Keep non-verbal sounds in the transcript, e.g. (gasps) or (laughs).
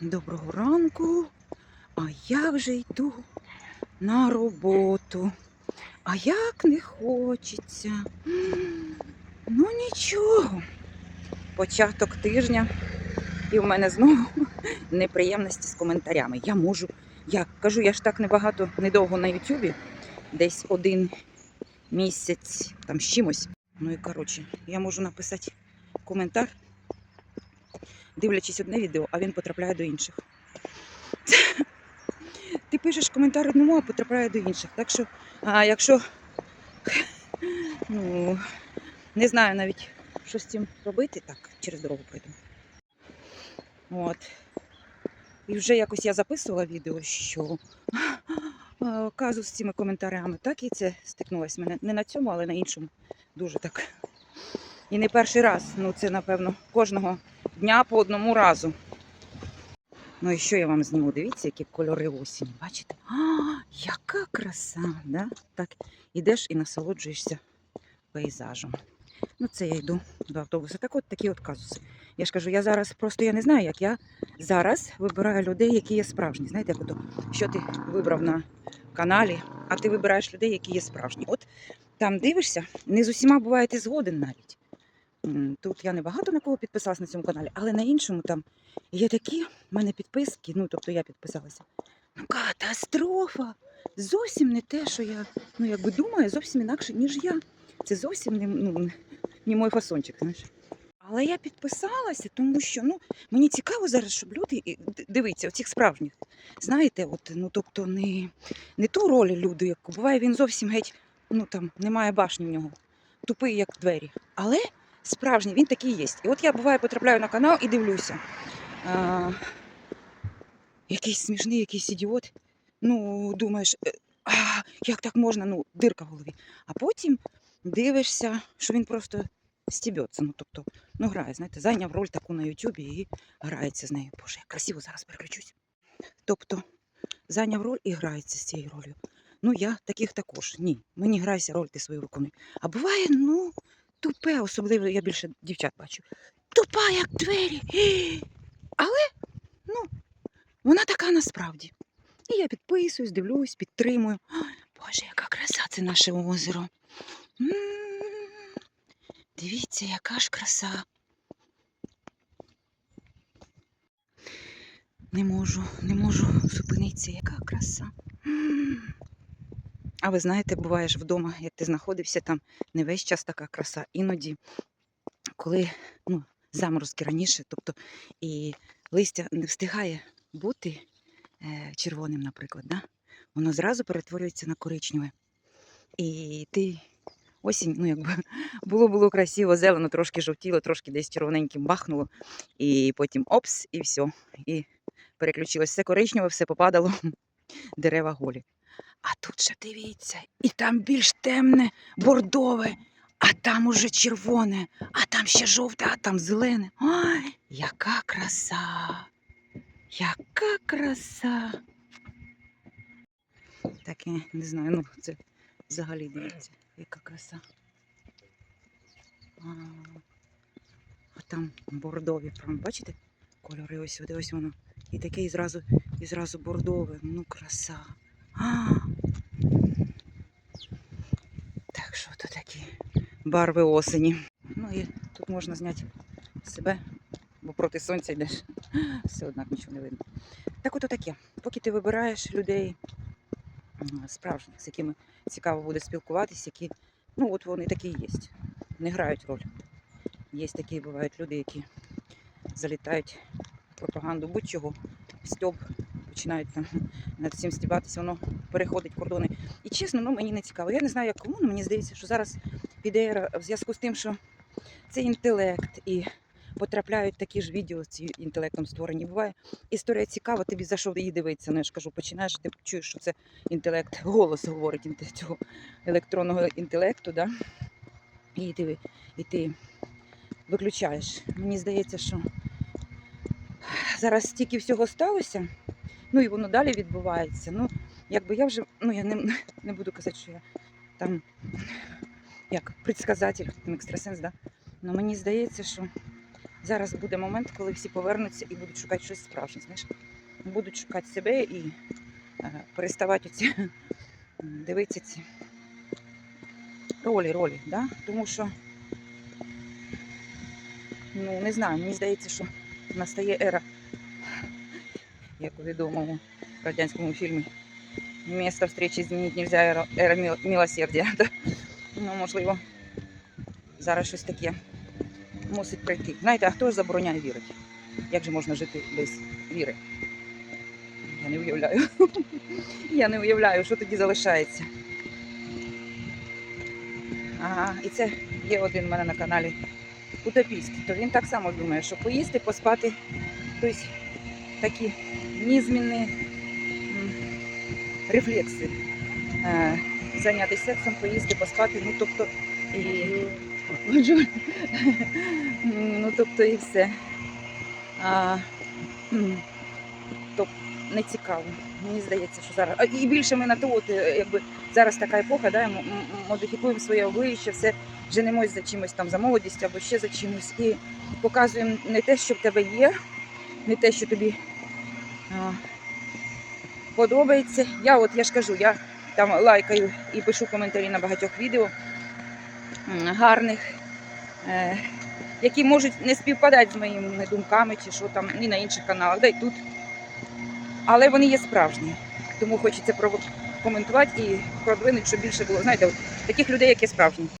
Доброго ранку. А я вже йду на роботу. А як не хочеться. Ну нічого. Початок тижня. І в мене знову неприємності з коментарями. Я можу, я кажу, я ж так небагато, недовго на Ютубі, десь один місяць там з чимось. Ну і коротше, я можу написати коментар, дивлячись одне відео, а він потрапляє до інших. (laughs) Ти пишеш коментар одному, а потрапляє до інших. Так що, а якщо ну, не знаю навіть, що з цим робити, так, через дорогу пройду. От. І вже якось я записувала відео, що казус з цими коментарями, так і це стикнулося мене не на цьому, але на іншому. Дуже так. І не перший раз. Ну, це, напевно, кожного дня по одному разу. Ну і що я вам зніму? Дивіться, які кольори осені. Бачите? А, яка краса! Да? Так, ідеш і насолоджуєшся пейзажем. Ну, це я йду до автобуса. Так от такі от казуси. Я ж кажу, я зараз просто я не знаю, як я зараз вибираю людей, які є справжні. Знаєте, як ото, що ти вибрав на каналі, а ти вибираєш людей, які є справжні. От там дивишся, не з усіма буває ти згоден навіть. Тут я не багато на кого підписалась на цьому каналі, але на іншому там є такі в мене підписки, ну тобто я підписалася. Ну, катастрофа! Зовсім не те, що я ну, якби думаю, зовсім інакше, ніж я. Це зовсім не, ну, не мой фасончик, знаєш. Але я підписалася, тому що ну, мені цікаво зараз, щоб люди і д- дивіться, оцих справжніх. Знаєте, от, ну тобто не, не ту роль люди, яку буває, він зовсім геть, ну там немає башні в нього, тупий, як двері. Але справжній, він такий є. І от я буває потрапляю на канал і дивлюся. А, якийсь смішний, якийсь ідіот. Ну, думаєш, е, а, як так можна? Ну, дирка в голові. А потім дивишся, що він просто стібеться. Ну, тобто, ну, грає, знаєте, зайняв роль таку на Ютубі і грається з нею. Боже, як красиво зараз переключусь. Тобто, зайняв роль і грається з цією ролью. Ну, я таких також. Ні. Мені грайся, роль ти свою виконуй. А буває, ну, тупе, особливо я більше дівчат бачу. Тупа, як двері. (gasps) Але, ну, вона така насправді. І я підписуюсь, дивлюсь, підтримую. (gasps) Боже, яка краса це наше озеро. Дивіться, яка ж краса. Не можу, не можу зупинитися, яка краса. А ви знаєте, буваєш вдома, як ти знаходився там, не весь час така краса. Іноді, коли ну, заморозки раніше, тобто і листя не встигає бути е, червоним, наприклад, да? воно зразу перетворюється на коричневе. І ти осінь, ну якби (laughs) було було красиво, зелено, трошки жовтіло, трошки десь червоненьким бахнуло, і потім опс, і все. І переключилось все коричневе, все попадало, дерева голі. А тут ще дивіться, і там більш темне, бордове, а там уже червоне, а там ще жовте, а там зелене. Ой, яка краса! Яка краса! Так, я не знаю, ну це взагалі дивіться, яка краса. А, а там бордові, прям, бачите? Кольори ось ось воно. І таке зразу, і зразу бордове. Ну, краса. Так що то такі барви осені. Ну і тут можна зняти себе, бо проти сонця йдеш. Все однак нічого не видно. Так ото таке. Поки ти вибираєш людей справжніх, з якими цікаво буде спілкуватися, які, ну от вони такі є. Не грають роль. Є такі бувають люди, які залітають в пропаганду будь-чого, стьоб, починають там (laughs) над всім стібатися, воно переходить кордони. І чесно, ну мені не цікаво. Я не знаю, як кому, але мені здається, що зараз піде в зв'язку з тим, що це інтелект і потрапляють такі ж відео ці інтелектом створені. Буває історія цікава, тобі за що її дивитися. Ну я ж кажу, починаєш, ти чуєш, що це інтелект, голос говорить цього електронного інтелекту, да? і ти, і ти виключаєш. Мені здається, що зараз стільки всього сталося, ну і воно далі відбувається. Ну, якби я вже, ну я не, (laughs) не буду казати, що я там як предсказатель, там, екстрасенс, да? Ну мені здається, що зараз буде момент, коли всі повернуться і будуть шукати щось справжнє. Знаєш? Будуть шукати себе і е, переставати оці, дивитися ці ролі, ролі, да? тому що, ну, не знаю, мені здається, що настає ера, як у відомому радянському фільмі. Место встречи изменить нельзя, ера, милосердя. (laughs) Ну, можливо, зараз щось таке мусить прийти. Знаєте, а хто ж забороняє вірити? Як же можна жити без віри? Я не уявляю. (laughs) Я не уявляю, що тоді залишається. Ага, і це є один в мене на каналі утопіст. То він так само думає, що поїсти, поспати, тобто такі нізмінні м, рефлекси. Е, Зайнятися сексом, поїсти, поспати, ну тобто і (laughs) ну тобто і все. А, м, то не цікаво. Мені здається, що зараз. А, І більше ми на то, от, якби зараз така епоха, да, модифікуємо своє обличчя, все женемось за чимось там за молодість або ще за чимось. І показуємо не те, що в тебе є, не те, що тобі подобається. Я от я ж кажу, я там лайкаю і пишу коментарі на багатьох відео гарних, е, які можуть не співпадати з моїми думками чи що там, і на інших каналах, да й тут. Але вони є справжні. Тому хочеться прокоментувати і продвинути, щоб більше було. Знаєте, от, таких людей, які справжні.